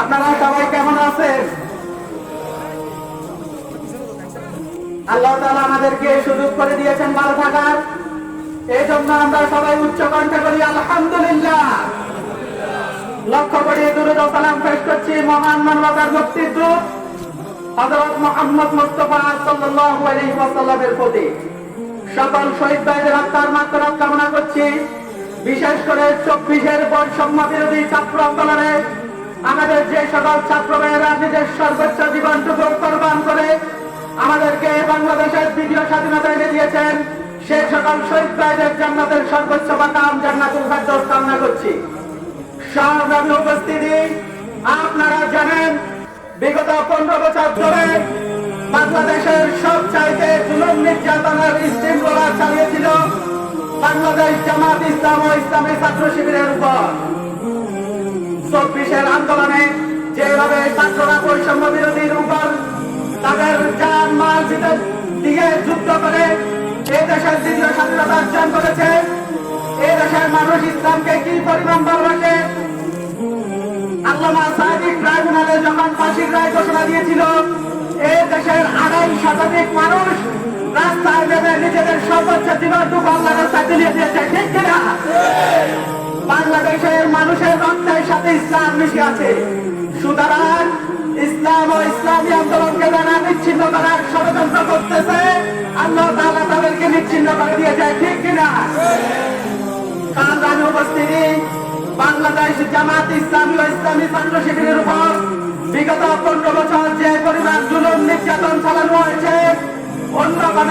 আপনারা সবাই কেমন আছেন? আল্লাহ তাআলা আমাদেরকে সুযোগ করে দিয়েছেন ভালো থাকার। এই জন্য আমরা সবাই উচ্চ কণ্ঠে বলি, আলহামদুলিল্লাহ। লক্ষ্য করে দুরুদ সালাম পেশ করছি মহান মানবতার মুক্তির দূত হযরত মুহাম্মদ মুস্তাফা সাল্লাল্লাহু আলাইহি ওয়াসাল্লামের প্রতি। সকল শহীদ ভাইদের আত্মার মাত্রাত কামনা করছি। বিশেষ করে চব্বিশের বৈষম্য বিরোধী ছাত্র আন্দোলনে আমাদের যে সকল ছাত্র ভাইয়েরা নিজের সর্বোচ্চ জীবনটুকু কোরবান করে আমাদেরকে বাংলাদেশের দ্বিতীয় স্বাধীনতা এনে দিয়েছেন সেই সকল শহীদ ভাইদের জান্নাতের সর্বোচ্চ মাকাম জান্নাতুল ফেরদৌস কামনা করছি। সংগ্রামী উপস্থিতি, আপনারা জানেন, বিগত পনেরো বছর ধরে বাংলাদেশের সব চাইতে জুলুম নির্যাতনের স্টিম রোলার চালিয়েছিল বাংলাদেশ জামাত ইসলাম ও ইসলামী ছাত্র শিবিরের উপর। চব্বিশের আন্দোলনে যেভাবে ছাত্ররা বৈষম্য বিরোধীর উপর তাদের যান মাল দিয়ে যুদ্ধ করে এই দেশের দ্বিতীয় স্বাধীনতা অর্জন করেছে। এই দেশের মানুষ ইসলামকে কি পরিমাণ ভালোবাসে? আল্লামা সাদিক ট্রাইব্যুনালে যখন ফাঁসির রায় ঘোষণা দিয়েছিল এই দেশের আড়াই শতাধিক মানুষ রাস্তায় নেমে নিজেদের সর্বোচ্চ জীবনটুকু বাংলাদেশের মানুষের রক্তের সাথে ইসলাম মিশে আছে। সুতরাং ইসলাম ও ইসলামী আন্দোলনকে যারা নিচ্ছিন্ন করার ষড়যন্ত্র করতেছে, আল্লাহ তাআলা তাদেরকে নিচ্ছিন্ন করে দিয়েছে, ঠিক কিনা? কান্দানি উপস্থিতি, বাংলাদেশ জামাত ইসলামী ও ইসলামী ছাত্র শিবিরের উপর বিগত পনেরো বছর যে পরিমাণ জুলুম, নির্যাতন চালানো হয়েছে, অন্য কোন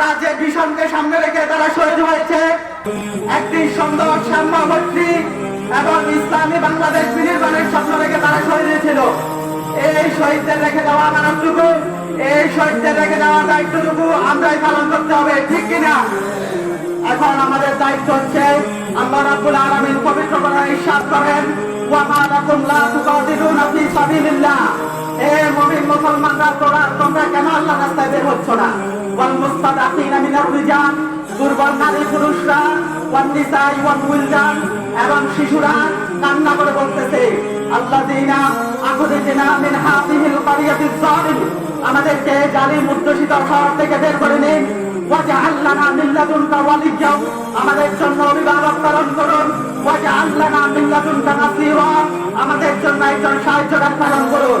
তারা যে ভীষণকে সামনে রেখে তারা শহীদ হয়েছে, একটি সুন্দর সাম্যমৈত্রী এবং ইসলামী বাংলাদেশ বিনির্মাণের স্বপ্ন রেখে তারা শহীদ হয়েছিল। এই শহীদদের রেখে দেওয়া মানবটুকু এই শহীদদের রেখে দেওয়া দায়িত্বটুকু আমরাই পালন করতে হবে, ঠিক কিনা এখন আমাদের দায়িত্ব হচ্ছে, আল্লাহ রাব্বুল আলামিন পবিত্র করার ইরশাদ করেন, ওয়া মা লাকুম লা তুকাতিলুনা ফি সাবিলিল্লাহ। আমাদেরকে জালিম উদ্দোষিত শহর থেকে বের করে নিন। আমাদের জন্য অভিভাবক প্রেরণ করুন। আমাদের জন্য একজন সাহায্যকার প্রেরণ করুন।